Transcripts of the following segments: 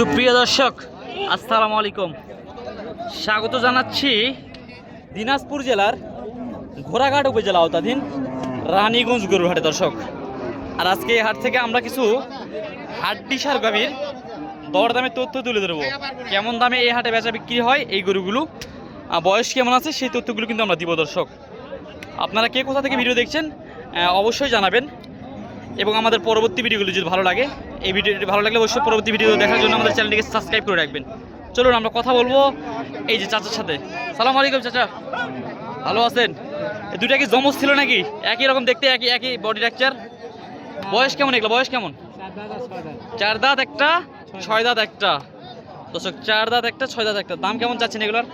সুপ্রিয় দর্শক, আসসালামু আলাইকুম। স্বাগত জানাচ্ছি দিনাজপুর জেলার ঘোড়াঘাট উপজেলা আওতাধীন রানীগঞ্জ গরুর হাটে দর্শক। আর আজকে এই হাট থেকে আমরা কিছু হাড্ডি সার গাভীর দরদামের তথ্য তুলে ধরবো। কেমন দামে এই হাটে বেচা বিক্রি হয়, এই গরুগুলো বয়স কেমন আছে সেই তথ্যগুলো কিন্তু আমরা দিব দর্শক। আপনারা কে কোথা থেকে ভিডিও দেখছেন অবশ্যই জানাবেন। এবং আমাদের পরবর্তী ভিডিওগুলো যদি ভালো লাগে, এই ভিডিওটি ভালো লাগলে অবশ্যই পরবর্তী ভিডিও দেখার জন্য আমাদের চ্যানেলটিকে সাবস্ক্রাইব করে রাখবেন। চলুন, আমরা কথা বলব এই যে চাচার সাথে। সালাম আলাইকুম চাচা। ভালো আছেন? দুটা কি জমজ ছিল নাকি? একই রকম দেখতে, একই একই বডি স্ট্রাকচার বয়স কেমন এগুলো? বয়স কেমন? চার দাঁত একটা, ছয় দাঁত একটা। দর্শক, চার দাঁত একটা, ছয় দাঁত একটা। দাম কেমন চাচ্ছেন এগুলোর?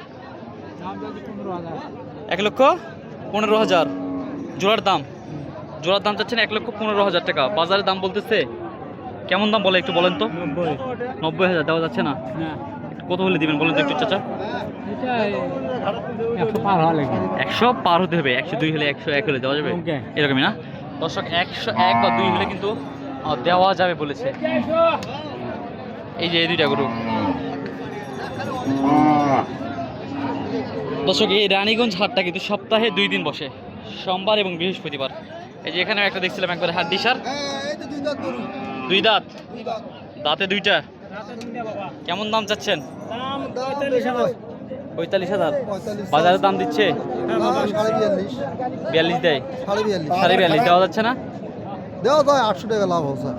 এক লক্ষ পনেরো হাজার। জোড়ার দাম? জোড়ার দাম চাচ্ছেন এক লক্ষ পনেরো হাজার টাকা। বাজারে দাম বলতেছে কেমন দাম বলে একটু বলেন তো? নব্বই। হাজার দেওয়া যাচ্ছে না? কত হলে দিবেন বলেন তো একটু চাচা? একশো পার হতে হবে একশো দুই হলে একশো এক হলে দেওয়া যাবে? এরকমই না? দর্শক একশো এক বা দুই হলে কিন্তু দেওয়া যাবে বলেছে। এই যে এই দুইটা গরু। দর্শক এই রানীগঞ্জ হাটটা কিন্তু সপ্তাহে দুই দিন বসে সোমবার এবং বৃহস্পতিবার। এই যে এখানে একটা দেখছিলাম একবার হাট দিশার দুই দাঁত? দাঁতে দুইটা? কেমন দাম চাচ্ছেন? পঁয়তাল্লিশ হাজার। বাজারে দাম দিচ্ছে? বিয়াল্লিশ দেয়। সাড়ে বিয়াল্লিশ। দেওয়া যাচ্ছে না? দেওয়া যায় আটশো টাকা লাভ হচ্ছে।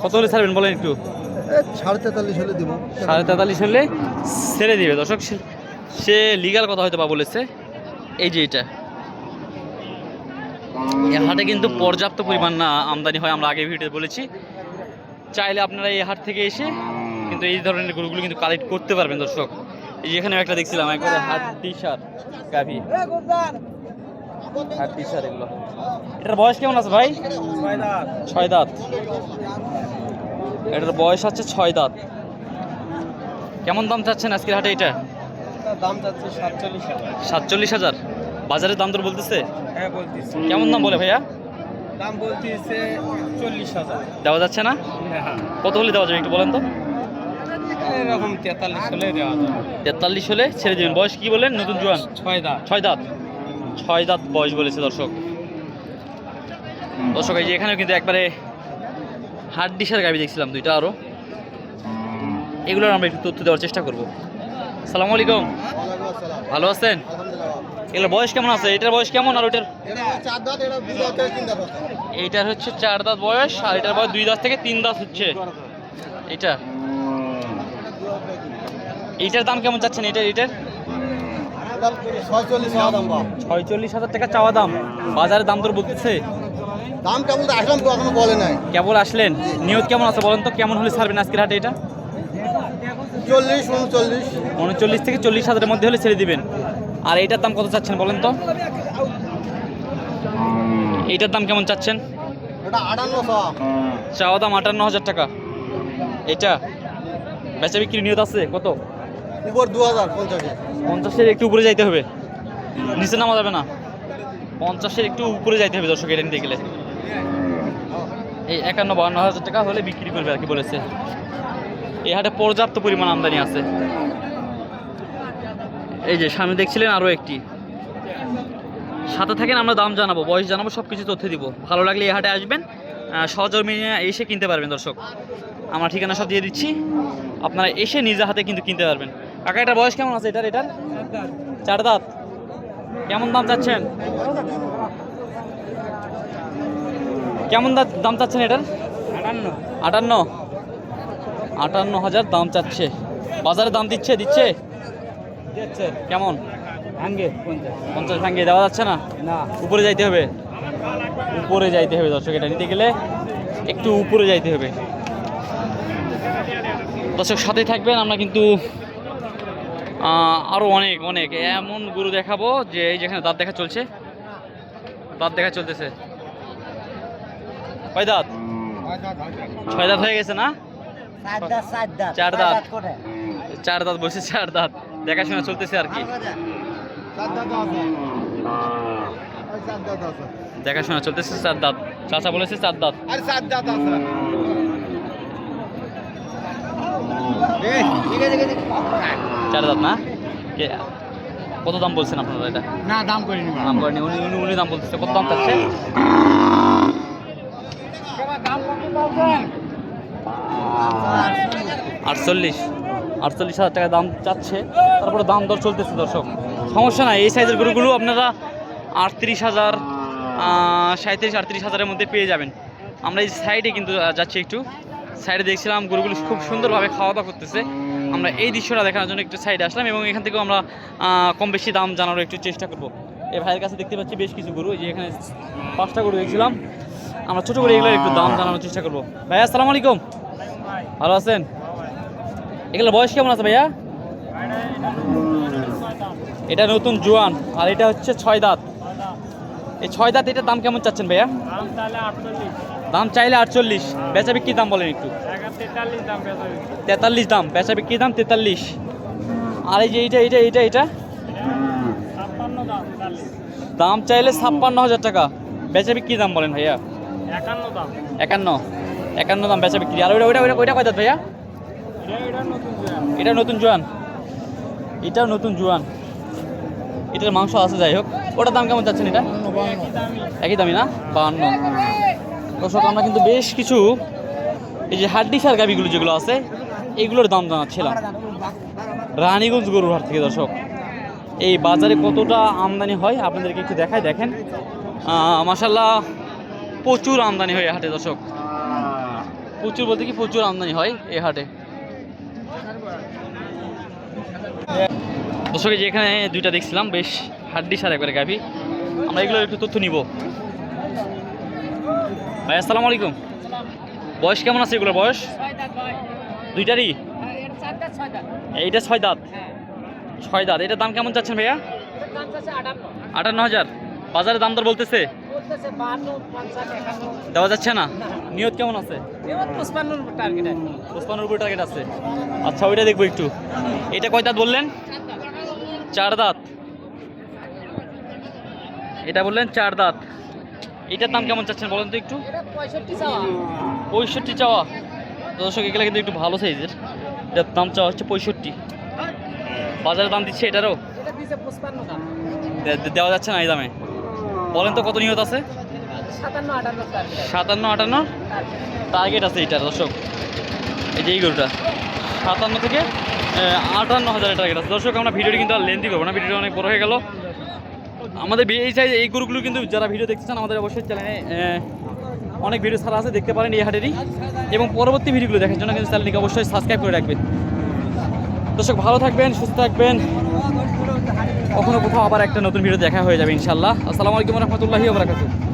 কত হলে ছাড়বেন বলেন একটু? সাড়ে তেতাল্লিশ হলে দিব। সাড়ে তেতাল্লিশ হলে ছেড়ে দিবে। দর্শক সে- সে লিগাল কথা হয়তো বা বলেছে। এই যে এটা। এই হাটে কিন্তু পর্যাপ্ত পরিমাণ না আমদানি হয় আমরা আগে ভিডিওতে বলেছি। চাইলে আপনারা এই হাট থেকে এসে কিন্তু এই ধরনের গরুগুলো কিন্তু কালেক্ট করতে পারবেন দর্শক। এই এখানে একটা দেখছিলাম একবারে হাট টিশার গাভি। হাট টিশার এগুলো। এটার বয়স কেমন আছে ভাই? ছয় দাঁত। এটার বয়স আছে ছয় দাঁত। কেমন দাম চাচ্ছেন আজকের হাটে এটা? দাম যাচ্ছে সাতচল্লিশ সাতচল্লিশ হাজার। বাজারে দাম দর বলতেছে? হ্যাঁ বলতেছি। কেমন দাম বলে ভাইয়া? দাম বলতেছে চল্লিশ হাজার। দেওয়া যাচ্ছে না? কত হলে দেওয়া যাবে একটু বলেন তো? এরকম তেতাল্লিশ হলে দেওয়া যাবে। তেতাল্লিশ হলে ছেড়ে দেবেন। বয়স কি বলেন? নতুন জোয়ান? ছয় দাম ছয় দাঁত। ছয় দাঁত বয়স বলেছে দর্শক। দর্শক এই যে এখানেও কিন্তু একবারে হাট ডিশার গাবি দেখছিলাম দুইটা আরও এগুলোর আমরা একটু তথ্য দেওয়ার চেষ্টা করব। সালামু আলাইকুম। ভালো আছেন? এগুলোর বয়স কেমন আছে? এটার বয়স কেমন আর ওইটার? এইটার হচ্ছে চার দাঁত বয়স আর এটার বয়স দুই দাঁত থেকে তিন দাঁত হচ্ছে। এটা। এইটার দাম কেমন চাচ্ছেন? এটার এটার? ছয়চল্লিশ হাজার টাকা চাওয়া দাম। বাজারে দাম তোর বলতেছে? দাম কেমন আসলাম তো এখনও বলে নাই। কেবল আসলেন? নিয়ত কেমন আছে বলেন তো? কেমন হলে ছাড়বেন আজকের হাটে এটা? চল্লিশ উনচল্লিশ। উনচল্লিশ থেকে চল্লিশ হাজারের মধ্যে হলে ছেড়ে দিবেন। আর এইটার দাম কত চাচ্ছেন বলেন তো? এইটার দাম কেমন চাচ্ছেন? চাওয়া দাম আটান্ন হাজার টাকা। এটা? বেচা বিক্রি নিয়ত আছে? কত? উপর দু হাজার পঞ্চাশে। পঞ্চাশের একটু উপরে যাইতে হবে। নিচে নামা যাবে না। পঞ্চাশের একটু উপরে যাইতে হবে দর্শক এটা নিতে গেলে। এই একান্ন বাহান্ন হাজার টাকা হলে বিক্রি করবে আর কি বলেছে। এই হাটে পর্যাপ্ত পরিমাণ আমদানি আছে। এই যে সামনে দেখছিলেন আরও একটি। সাথে থাকেন আমরা দাম জানাব বয়স জানাব সব কিছু তথ্য দিব। ভালো লাগলে এই হাটে আসবেন আহ, সহজমিনে এসে কিনতে পারবেন দর্শক। আমার ঠিকানা সব দিয়ে দিচ্ছি। আপনারা এসে নিজে হাতে কিন্তু কিনতে পারবেন। কাকা এটার বয়স কেমন আছে? এটার এটার? চার দাঁত। কেমন দাম চাচ্ছেন? কেমন দাম চাচ্ছেন এটার? আটান্ন। আটান্ন। আটান্ন হাজার দাম চাচ্ছে। বাজারে দাম দিচ্ছে দিচ্ছে? দিচ্ছে কেমন? ভাঙ্গে পঞ্চাশ। পঞ্চাশ ভাঙ্গে দেওয়া যাচ্ছে না? না। উপরে যাইতে হবে? উপরে যাইতে হবে দর্শক এটা নিতে গেলে একটু উপরে যাইতে হবে। দর্শক সাথে থাকবেন আমরা কিন্তু আরও অনেক অনেক এমন গরু দেখাবো যে এই যেখানে দাঁত দেখা চলছে। দাঁত দেখা চলতেছে। কয় দাঁত? ছয় দাঁত হয়ে গেছে না? চার দাঁত চার দাঁত। বসে চার দাঁত দেখাশোনা চলতেছে আর কি। দেখাশোনা চলতেছে চার দাঁত। চাচা বলেছে চার দাঁত। চার দাঁত চার দাঁত না? কে? কত দাম বলছেন আপনারা এটা? না দাম করিনি। দাম করেনি। উনি উনি উনি দাম বলতেছে। কত দাম চাচ্ছে? আটচল্লিশ। আটচল্লিশ হাজার টাকা দাম চাচ্ছে। তারপরে দাম দর চলতেছে দর্শক। সমস্যা নাই, এই সাইজের গরুগুলো আপনারা আটত্রিশ হাজার সাঁত্রিশ আটত্রিশ হাজারের মধ্যে পেয়ে যাবেন। আমরা এই সাইডে কিন্তু যাচ্ছি একটু। সাইডে দেখছিলাম গরুগুলো খুব সুন্দরভাবে খাওয়া দাওয়া করতেছে। আমরা এই দৃশ্যটা দেখানোর জন্য একটু সাইডে আসলাম এবং এখান থেকেও আমরা কম বেশি দাম জানারও একটু চেষ্টা করব। এই ভাইয়ের কাছে দেখতে পাচ্ছি বেশ কিছু গরু। যে এখানে পাঁচটা গরু দেখছিলাম। আমরা ছোটো করে এগুলোর একটু দাম জানানোর চেষ্টা করব। ভাইয়া আসসালামু আলাইকুম। ভালো আছেন? এগুলো বয়স কেমন আছে ভাইয়া? এটা নতুন জোয়ান, আর এটা হচ্ছে ছয় দাঁত। এই ছয় দাঁত, এটার দাম কেমন চাচ্ছেন ভাইয়া? দাম চাইলে আটচল্লিশ, বেচা বিক্রি দাম বলেন একটু। তেতাল্লিশ দাম, বেচা বিক্রি দাম তেতাল্লিশ। আর এই যে এইটা এইটা এইটা এটা দাম চাইলে ছাপ্পান্ন হাজার টাকা, বেচা বিক্রি দাম বলেন ভাইয়া। একান্ন একান্ন। একান্ন দাম বেচা বিক্রি। আর ওইটা ওইটা ওইটা ওইটা কয় দাঁত ভাইয়া? এটা নতুন জোয়ান। এটাও নতুন জোয়ান। এটার মাংস আছে, যাই হোক। ওটার দাম কেমন চাচ্ছেন এটা? একই দামি না? বাহান্ন দর্শক, আমরা কিন্তু বেশ কিছু এই যে হাড্ডি সার গাভিগুলো যেগুলো আছে, এগুলোর দাম জানাচ্ছিলাম। রানীগঞ্জ গরুর হাট থেকে, দর্শক। এই বাজারে কতটা আমদানি হয়, আপনাদেরকে একটু দেখাই, দেখেন। মাসাল্লাহ প্রচুর আমদানি হয় হাটে, দর্শক। প্রচুর বলতে কি প্রচুর আমদানি হয় এই হাটে। দর্শক এই যে এখানে দুইটা দেখছিলাম বেশ হাড্ডি সার একবারে গাভি। আমরা এগুলো একটু তথ্য নিব। ভাই আসসালামু আলাইকুম। বয়স কেমন আছে এগুলোর বয়স? দুইটারই? এইটা ছয় দাঁত? ছয় দাঁত। এটার দাম কেমন চাচ্ছেন ভাইয়া? আটান্ন হাজার। বাজারে দাম দর বলতেছে? দেওয়া যাচ্ছে না? নিয়ত কেমন আছে? পুষ্পানোর উপর টার্গেট আছে। আচ্ছা ওইটা দেখব একটু। এটা কয় দাঁত বললেন? চার দাঁত। এটা বললেন চার দাঁত। এটার দাম কেমন চাচ্ছেন বলেন তো একটু? পঁয়ষট্টি চাওয়া। দর্শক এগুলো কিন্তু একটু ভালো সাইজের এটার দাম চাওয়া হচ্ছে পঁয়ষট্টি। বাজারে দাম দিচ্ছে এটারও? দেওয়া যাচ্ছে না এই দামে? বলেন তো কত নিয়ত আছে? সাতান্ন আটান্ন টার্গেট আছে এইটার দর্শক। এই যে এই গরুটা। সাতান্ন থেকে আটান্ন হাজারের টার্গেট আছে। দর্শক আমরা ভিডিওটি কিন্তু আর লেন্দি করব না। ভিডিওটা অনেক বড় হয়ে গেল। আমাদের এই সাইজ এই গরুগুলো কিন্তু যারা ভিডিও দেখতেছেন আমাদের অবশ্যই চ্যানেলে অনেক ভিডিও ছাড়া আছে। দেখতে পারেন এই হাটেরই। এবং পরবর্তী ভিডিওগুলো দেখার জন্য কিন্তু চ্যানেলটিকে অবশ্যই সাবস্ক্রাইব করে রাখবেন। দর্শক ভালো থাকবেন সুস্থ থাকবেন। কখনো কোথাও আবার একটা নতুন ভিডিও দেখা হয়ে যাবে ইনশাল্লাহ আসসালামু আলাইকুম রহমতুল্লাহি বারাকাতুহ।